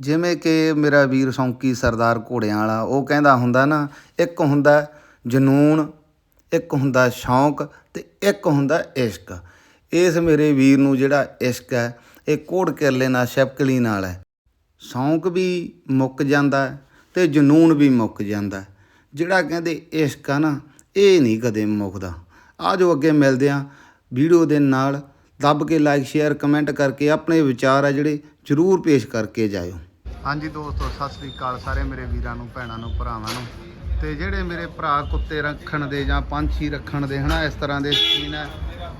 ਜਿਵੇਂ ਕਿ ਮੇਰਾ ਵੀਰ ਸੌਂਕੀ ਸਰਦਾਰ ਘੋੜਿਆਂ ਵਾਲਾ, ਉਹ ਕਹਿੰਦਾ ਹੁੰਦਾ ਨਾ, ਇੱਕ ਹੁੰਦਾ ਜਨੂਨ, ਇੱਕ ਹੁੰਦਾ ਸ਼ੌਂਕ ਤੇ ਇੱਕ ਹੁੰਦਾ ਇਸ਼ਕ। ਇਸ ਮੇਰੇ ਵੀਰ ਨੂੰ ਜਿਹੜਾ ਇਸ਼ਕ ਹੈ, ਇਹ ਕੋੜ ਕਿਰਲੇ ਨਾਲ ਸ਼ਬਕਲੀ ਨਾਲ ਹੈ। ਸ਼ੌਂਕ ਵੀ ਮੁੱਕ ਜਾਂਦਾ ਹੈ ਤੇ ਜਨੂਨ ਵੀ ਮੁੱਕ ਜਾਂਦਾ। ਜਿਹੜਾ ਕਹਿੰਦੇ ਇਸ਼ਕ ਆ ਨਾ, ਇਹ ਨਹੀਂ ਕਦੇ ਮੁੱਕਦਾ। ਆ ਜੋ ਅੱਗੇ ਮਿਲਦੇ ਆ, ਵੀਡੀਓ ਦੇ ਨਾਲ ਦੱਬ ਕੇ ਲਾਈਕ ਸ਼ੇਅਰ ਕਮੈਂਟ ਕਰਕੇ ਆਪਣੇ ਵਿਚਾਰ ਆ ਜਿਹੜੇ ਜ਼ਰੂਰ ਪੇਸ਼ ਕਰਕੇ ਜਾਇਓ। ਹਾਂਜੀ ਦੋਸਤੋ, ਸਤਿ ਸ੍ਰੀ ਅਕਾਲ ਸਾਰੇ ਮੇਰੇ ਵੀਰਾਂ ਨੂੰ, ਭੈਣਾਂ ਨੂੰ, ਭਰਾਵਾਂ ਨੂੰ। ਤੇ ਜਿਹੜੇ ਮੇਰੇ ਭਰਾ ਕੁੱਤੇ ਰੱਖਣ ਦੇ ਜਾਂ ਪੰਛੀ ਰੱਖਣ ਦੇ ਹਨਾ, ਇਸ ਤਰ੍ਹਾਂ ਦੇ ਸ਼ੌਕੀਨ ਹੈ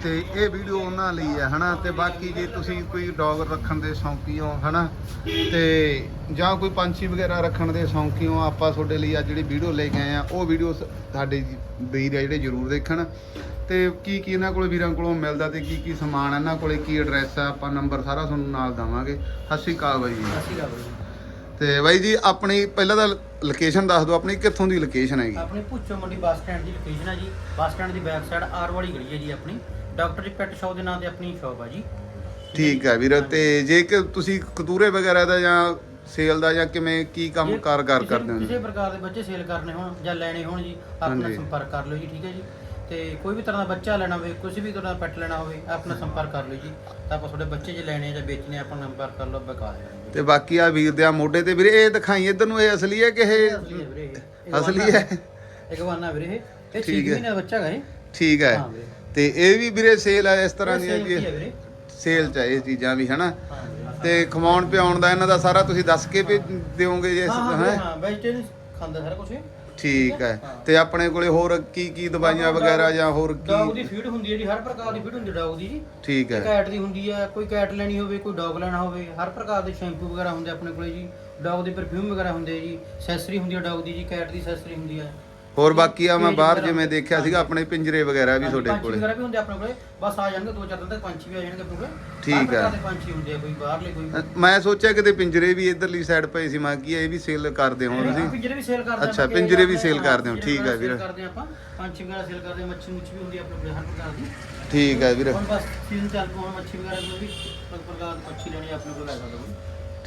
ਤੇ ਇਹ ਵੀਡੀਓ ਉਹਨਾਂ ਲਈ ਹੈ ਹਨਾ? ਤੇ ਬਾਕੀ ਜੇ ਤੁਸੀਂ ਕੋਈ ਡੌਗ ਰੱਖਣ ਦੇ ਸ਼ੌਂਕੀ ਹੋ ਹਨਾ? ਤੇ ਜਾਂ ਕੋਈ ਪੰਛੀ ਵਗੈਰਾ ਰੱਖਣ ਦੇ ਸ਼ੌਂਕੀ ਹੋ ਆਪਾਂ ਤੁਹਾਡੇ ਲਈ ਅੱਜ ਜਿਹੜੀ ਵੀਡੀਓ ਲੈ ਕੇ ਆਏ ਆ ਉਹ ਵੀਡੀਓ ਸਾਡੇ ਵੀਰ ਆ ਜਿਹੜੇ ਜ਼ਰੂਰ ਦੇਖਣ। ਤੇ ਕੀ ਕੀ ਇਹਨਾਂ ਕੋਲ ਵੀਰਾਂ ਕੋਲੋਂ ਮਿਲਦਾ ਤੇ ਕੀ ਕੀ ਸਮਾਨ ਇਹਨਾਂ ਕੋਲੇ ਕੀ ਐਡਰੈਸ ਆ? ਆਪਾਂ ਨੰਬਰ ਸਾਰਾ ਤੁਹਾਨੂੰ ਨਾਲ ਦਵਾਂਗੇ। ਸਤਿ ਸ਼੍ਰੀ ਅਕਾਲ ਬਾਈ ਜੀ। ਅਸੀਂ ਕਰ ਰਹੇ ਤੇ ਬਾਈ ਜੀ ਆਪਣੀ ਪਹਿਲਾਂ ਤਾਂ ਲੋਕੇਸ਼ਨ ਦੱਸ ਦਿਓ ਆਪਣੀ ਕਿੱਥੋਂ ਦੀ ਲੋਕੇਸ਼ਨ ਹੈਗੀ? ਆਪਣੀ ਪੁੱਛੋ ਮੰਡੀ ਬੱਸ ਸਟੈਂਡ ਦੀ ਲੋਕੇਸ਼ਨ ਹੈ ਜੀ। ਬੱਸ ਸਟੈਂਡ ਦੀ ਬੈਕ ਸਾਈਡ ਆਰ ਵਾਲੀ ਗਲੀ ਹੈ ਜੀ ਆਪਣੀ। ਡਾਕਟਰ ਜੀ ਪੈਟ ਸ਼ਾਪ ਦੇ ਨਾਂ ਤੇ ਆਪਣੀ ਸ਼ਾਪ ਹੈ ਜੀ। ਠੀਕ ਹੈ ਵੀਰ ਤੇ ਜੇ ਕਿ ਤੁਸੀਂ ਕਤੂਰੇ ਵਗੈਰਾ ਦਾ ਜਾਂ ਸੇਲ ਦਾ ਜਾਂ ਕਿਵੇਂ ਕੀ ਕੰਮ ਜੇ ਕਾਰ ਕਰ ਕਿਸੇ- ਕਰਦੇ ਹੋ ਕਿਸੇ ਪ੍ਰਕਾਰ ਦੇ ਬੱਚੇ ਸੇਲ ਕਰਨੇ ਹੋਣ ਜਾਂ ਲੈਣੇ ਹੋਣ ਜੀ ਆਪਣਾ ਹਾਂਜੀ। ਸੰਪਰਕ ਕਰ ਲਓ ਜੀ ਠੀਕ ਹੈ ਜੀ। ਤੇ ਕੋਈ ਵੀ ਤਰ੍ਹਾਂ ਦਾ ਬੱਚਾ ਲੈਣਾ ਹੋਵੇ ਕੁਝ ਵੀ ਤਰ੍ਹਾਂ ਦਾ ਪੈਟ ਲੈਣਾ ਹੋਵੇ ਆਪਣਾ ਸੰਪਰਕ ਕਰ ਲਓ ਜੀ। ਤਾਂ ਆਪਾਂ ਤੁਹਾਡੇ ਬੱਚੇ ਜੇ ਲੈਣੇ ਆ ਜਾਂ ਵੇਚਣੇ ਆ, ਆਪਣਾ ਸੰਪਰਕ ਕਰ ਲਓ ਬਕਾ ਦੇਵਾਂਗੇ ਤੇ ਬਾਕੀ ਆ ਵੀਰ ਦੇ ਆ ਮੋਢੇ ਤੇ ਵੀਰੇ ਇਹ ਦਿਖਾਈ ਇਧਰ ਨੂੰ ਇਹ ਅਸਲੀ ਹੈ ਕਿ ਇਹ ਅਸਲੀ ਹੈ ਵੀਰੇ ਇਹ। ਅਸਲੀ ਹੈ? ਇੱਕ ਵਾਨਾ ਵੀਰੇ ਇਹ। ਠੀਕ 6 ਹੈ। ਮਹੀਨੇ ਦਾ ਬੱਚਾ ਹੈ ਇਹ। ਠੀਕ ਹੈ। ਹਾਂ ਵੀਰੇ। ਤੇ ਇਹ ਵੀ ਵੀਰੇ ਸੇਲ ਹੈ ਇਸ ਤਰ੍ਹਾਂ same ਹੀ ਸੇਲ ਚ ਇਹ ਚੀਜ਼ਾਂ ਵੀ ਹਨਾ? ਤੇ ਖਵਾਉਣ ਪਿਆਉਣ ਦਾ ਇਹਨਾਂ ਦਾ ਸਾਰਾ ਤੁਸੀਂ ਦੱਸ ਕੇ ਵੀ ਦਿਓਗੇ ਜੇ ਹਾਂ ਹਾਂ ਵੀਰੇ, ਹੈ? ਹਾਂ ਵੈਜੀਟੇਰੀਅਨ ਖਾਂਦਾ ਸਾਰਾ ਕੁਝ ਠੀਕ ਹੈ। ਤੇ ਆਪਣੇ ਕੋਲੇ ਹੋਰ ਕੀ ਕੀ ਦਵਾਈਆਂ ਵਗੈਰਾ ਜਾਂ ਹੋਰ ਡੌਗ ਦੀ ਕੀ ਫੀਡ ਹੁੰਦੀ ਹੈ ਜੀ ਹਰ ਪ੍ਰਕਾਰ ਦੀ ਫੀਡ ਹੁੰਦੀ ਡੌਗ ਦੀ ਜੀ। ਠੀਕ ਹੈ ਕੈਟ ਦੀ ਹੁੰਦੀ ਹੈ ਕੋਈ ਕੈਟ ਲੈਣੀ ਹੋਵੇ ਕੋਈ ਡੌਗ ਲੈਣਾ ਹੋਵੇ ਹਰ ਪ੍ਰਕਾਰ ਦੇ ਸ਼ੈਂਪੂ ਵਗੈਰਾ ਹੁੰਦੇ ਆਪਣੇ ਕੋਲੇ ਜੀ। ਡੌਗ ਦੇ ਪਰਫਿਊਮ ਵਗੈਰਾ ਹੁੰਦੇ ਜੀ ਸੈਸਰੀ ਹੁੰਦੀ ਹੈ ਡੌਗ ਦੀ ਜੀ ਕੈਟ ਦੀ ਸੈਸਰੀ ਹੁੰਦੀ ਹੈ। ਹੋਰ ਬਾਕੀ ਆ ਮੈਂ ਬਾਹਰ ਜਿਵੇਂ ਦੇਖਿਆ ਸੀਗਾ ਆਪਣੇ ਪਿੰਜਰੇ ਵਗੈਰਾ ਵੀ ਤੁਹਾਡੇ ਕੋਲੇ। ਵਗੈਰਾ ਵੀ ਹੁੰਦੇ ਆਪਣੇ ਕੋਲੇ ਬਸ ਆ ਜਾਣਗੇ ਦੋ ਚਾਰ ਦਿਨ ਤੱਕ ਪੰਛੀ ਵੀ ਆ ਜਾਣਗੇ ਆਪਣੇ ਕੋਲੇ। ਠੀਕ ਹਰ ਪ੍ਰਕਾਰ ਹੈ। ਦੇ ਪੰਛੀ ਹੁੰਦੇ ਆ ਕੋਈ ਬਾਹਰਲੇ ਕੋਈ ਮੈਂ ਸੋਚਿਆ ਕਿਤੇ ਪਿੰਜਰੇ ਵੀ ਇਧਰਲੀ ਸਾਈਡ ਪਏ ਸੀ ਮੈਂ ਕੀ ਇਹ ਵੀ ਸੇਲ ਕਰਦੇ ਹੋ ਤੁਸੀਂ। ਪਿੰਜਰੇ ਵੀ ਸੇਲ ਕਰਦੇ ਅੱਛਾ, ਪਿੰਜਰੇ ਵੀ sale ਕਰਦੇ ਹੋ, ਠੀਕ ਵੀਰ। ਕਰਦੇ ਆ ਆਪਾਂ। ਪੰਛੀ ਵਗੈਰਾ ਸੇਲ ਕਰਦੇ ਆ ਮੱਛੀ ਮੁੱਛੀ ਵੀ ਹੁੰਦੀ ਆ ਆਪਣੇ ਕੋਲੇ ਹਰ ਪ੍ਰਕਾਰ ਦੀ। ਠੀਕ ਹੈ ਵੀਰ। ਹੁਣ ਬਸ ਸੀਜ਼ਨ ਚੱਲ ਪਊ ਹੁਣ ਮੱਛੀ ਵਗੈਰਾ ਕੋਈ ਵੀ ਹਰ ਪ੍ਰਕਾਰ ਦੀ ਮੱਛੀ ਲੈਣੀ ਆ ਆਪਣੇ ਕੋਲ ਲੈ ਸਕਦੇ ਹੋ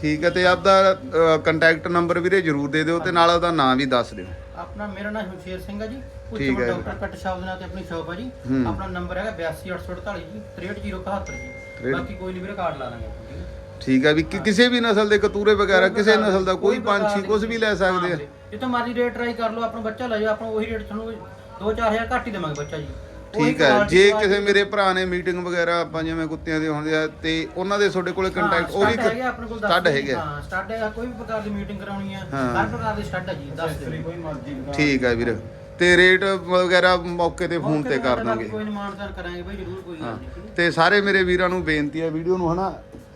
ਠੀਕ ਹੈ ਤੇ ਆਪਦਾ ਕੰਟੈਕਟ ਨੰਬਰ ਵੀਰੇ ਜਰੂਰ ਦੇ ਦਿਓ ਤੇ ਨਾਲ ਉਹਦਾ ਨਾਮ ਵੀ ਦੱਸ ਦਿਓ। ਆਪਣਾ ਮੇਰਾ ਨਾਮ ਸ਼ਮਸ਼ੇਰ ਸਿੰਘ ਹੈ ਜੀ। ਠੀਕ ਹੈ। ਡਾਕਟਰ ਕੱਟ ਸ਼ਾਪ ਦੇ ਨਾਂ ਤੇ ਆਪਣੀ ਸ਼ਾਪ ਹੈ ਜੀ। ਹੂੰ। ਆਪਣਾ ਨੰਬਰ ਹੈਗਾ 828448 ਜੀ 63071 ਜੀ। ਤਰੇਹਠ- ਬਾਕੀ ਕੋਈ ਨਹੀਂ ਵੀਰੇ ਕਾਰਡ ਲਾ ਲਾਂਗੇ ਆਪਾਂ, ਠੀਕ ਹੈ ਠੀਕ ਹੈ ਵੀ ਕਿ- ਕਿਸੇ ਵੀ ਨਸਲ ਦੇ ਕਤੂਰੇ ਵਗੈਰਾ ਕਿਸੇ ਪ੍ਰਕਾਰ- ਨਸਲ ਦਾ ਕੋਈ ਪ੍ਰਕਾਰ ਪੰਛੀ ਕੁਝ ਵੀ ਲੈ ਸਕਦੇ ਹਾਂ ਆ ਵੀਰੇ, ਜਿੱਥੋਂ ਮਰਜ਼ੀ ਰੇਟ ਟਰਾਈ ਕਰ ਲਓ ਆਪਣਾ ਬੱਚਾ ਲੈ ਜਾਓ ਆਪਾਂ ਉਹੀ ਰੇਟ ਤੁਹਾਨੂੰ 2-4000 ਘੱਟ ਹੀ ਦੇਵਾਂਗੇ ਬੱਚਾ ਜੀ। ਠੀਕ ਹੈ। ਜੇ ਕਿਸੇ ਮੇਰੇ ਭਰਾ ਨੇ ਮੀਟਿੰਗ ਵਗੈਰਾ ਆਪਾਂ ਜਿਵੇਂ ਕੁੱਤਿਆਂ ਦੇ ਹੁੰਦੇ ਆ ਤੇ ਉਹਨਾਂ ਦੇ ਤੁਹਾਡੇ ਕੋਲੇ ਕੰਟੈਕਟ ਉਹ ਵੀ ਸਟੱਡ ਹੈਗੇ ਆਪਣੇ ਕੋਲ ਸਟੱਡ ਹੈਗੇ। ਆ। ਹਾਂ ਸਟੱਡ ਹੈਗਾ ਕੋਈ ਵੀ ਪ੍ਰਕਾਰ ਦੀ ਮੀਟਿੰਗ ਕਰਾਉਣੀ ਹੈ ਹਾਂ। ਹਰ ਪ੍ਰਕਾਰ ਦੇ ਸਟੱਡ ਹੈ ਜੀ ਦੱਸ ਦਿਓ ਕੋਈ ਮਰਜ਼ੀ ਠੀਕ ਹੈ ਵੀਰ। ਤੇ ਰੇਟ ਵਗੈਰਾ ਮੌਕੇ ਤੇ ਫੋਨ ਤੇ ਕਰ ਦਾਂਗੇ। ਕੋਈ ਨਿਮਾਨਦਾਰ ਕਰਾਂਗੇ ਬਾਈ ਜ਼ਰੂਰ ਕੋਈ ਗੱਲ ਹਾਂ ਨਹੀਂ। ਠੀਕ ਹੈ? ਤੇ ਸਾਰੇ ਮੇਰੇ ਵੀਰਾਂ ਨੂੰ ਬੇਨਤੀ ਹੈ ਵੀਡੀਓ ਨੂੰ ਹਨਾ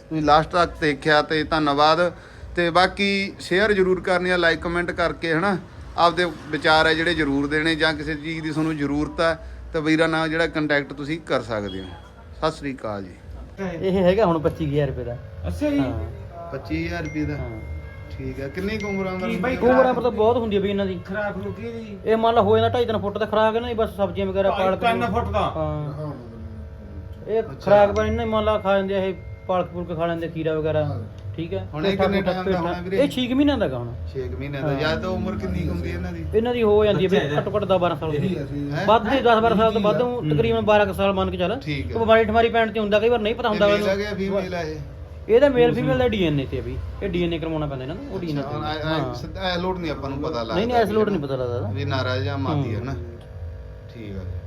ਤੁਸੀਂ ਲਾਸਟ ਤੱਕ ਦੇਖਿਆ ਤੇ ਧੰਨਵਾਦ। ਤੇ ਬਾਕੀ ਸ਼ੇਅਰ ਜ਼ਰੂਰ ਕਰਨੀ ਆ ਲਾਈਕ ਕਮੈਂਟ ਕਰਕੇ ਹਨਾ ਆਪਦੇ ਵਿਚਾਰ ਹੈ ਜਿਹੜੇ ਜ਼ਰੂਰ ਦੇਣੇ ਜਾਂ ਕਿਸੇ ਚੀਜ਼ ਦੀ ਤੁਹਾਨੂੰ ਜ਼ਰੂਰਤ ਹੈ ਤਾਂ ਵੀਰਾਂ ਨਾਲ ਜਿਹੜਾ ਕੰਟੈਕਟ ਤੁਸੀਂ ਕਰ ਸਕਦੇ ਹੋ। ਸਤਿ ਸ੍ਰੀ ਅਕਾਲ ਜੀ। ਇਹ ਹੈਗਾ ਹੁਣ 25000 ਰੁਪਏ ਦਾ। ਅੱਛਾ ਜੀ। ਹਾਂ। 25000 ਰੁਪਏ ਦਾ? ਹਾਂ। ਠੀਕ ਹੈ ਕਿੰਨੀ ਕੁ ਉਮਰਾਂ ਦਾ ਕੀ ਬਾਈ ਉਮਰਾਂ ਪਰ ਤਾਂ ਬਹੁਤ ਹੁੰਦੀ ਹੈ ਬਈ ਇਹਨਾਂ ਦੀ। ਖਰਾਬ ਹੋ ਗਈ ਜੀ? ਇਹ ਮੰਨ ਲਾ ਹੋ ਜਾਂਦਾ 2.5 ਫੁੱਟ ਦਾ ਖਰਾਕ ਹੈ ਨਾ ਬਸ ਸਬਜ਼ੀਆਂ ਵਗੈਰਾ ਪਾਲਕ 3 ਫੁੱਟ ਦਾ? ਹਾਂ। ਇਹ ਖਰਾਕ ਬਣ ਇਹਨਾਂ ਮੰਨ ਲਾ ਖਾ ਜਾਂਦੇ ਇਹ ਪਾਲਕ ਪੁਲਕ ਖਾ ਲੈਂਦੇ ਖੀਰਾ ਵਗੈਰਾ। ਠੀਕ ਹੈ? ਹੁਣ ਇਹ ਪੇਠਾ ਕਿੰਨੇ time ਦਾ ਹੋਣਾ ਪੇਠਾ। ਵੀਰੇ? ਇਹ 6 ਮਹੀਨਿਆਂ ਦਾ ਗਾ ਹੁਣ। 6 ਮਹੀਨੇ ਦਾ। ਜਾਂ ਤਾਂ ਉਮਰ ਕਿੰਨੀ ਕੁ ਹੁੰਦੀ ਹੈ ਇਹਨਾਂ ਦੀ? ਇਹਨਾਂ ਦੀ ਹੋ ਜਾਂਦੀ ਹੈ ਵੀ ਘੱਟੋ ਘੱਟ 10 12 ਸਾਲ ਦੀ। ਹੈਂ? ਵੱਧ ਦੀ 10 12 ਸਾਲ ਤੋਂ ਵੱਧ ਊਂ ਤਕਰੀਬਨ 12 ਕੁ ਸਾਲ ਮੰਨ ਕੇ ਚੱਲ। ਠੀਕ ਹੈ। ਉਹ ਬਿਮਾਰੀ ਠਮਾਰੀ ਪੈਣ ਤੇ ਹੁੰਦਾ ਕਈ ਵਾਰ ਨਹੀਂ ਪਤਾ ਹੁੰਦਾ ਇਹ ਮੇਲ ਆ ਗਿਆ ਫੀਮੇਲ ਆ ਇਹ? ਇਹਦਾ ਮੇਲ ਫੀਮੇਲ ਦਾ ਡੀਐਨਏ ਤੇ ਆ ਵੀ। ਇਹ ਡੀਐਨਏ ਕਰਵਾਉਣਾ ਪੈਂਦਾ ਇਹਨਾਂ ਨੂੰ ਉਹ ਡੀਐਨਏ ਹਾਂ। ਸਿੱਧਾ ਲੋਡ ਨਹੀਂ ਆਪਾਂ ਨੂੰ ਪਤਾ ਲੱਗਦਾ ਨਹੀਂ ਨਹੀਂ ਐਸ ਲੋਡ ਨਹੀਂ ਪਤਾ ਲੱਗਦਾ। ਇਹਦਾ। ਵੀ ਨਾਰਾਜ਼ ਜਾਂ ਮਾਦੀ ਹੈ। ਨਾ। ਠੀਕ ਹੈ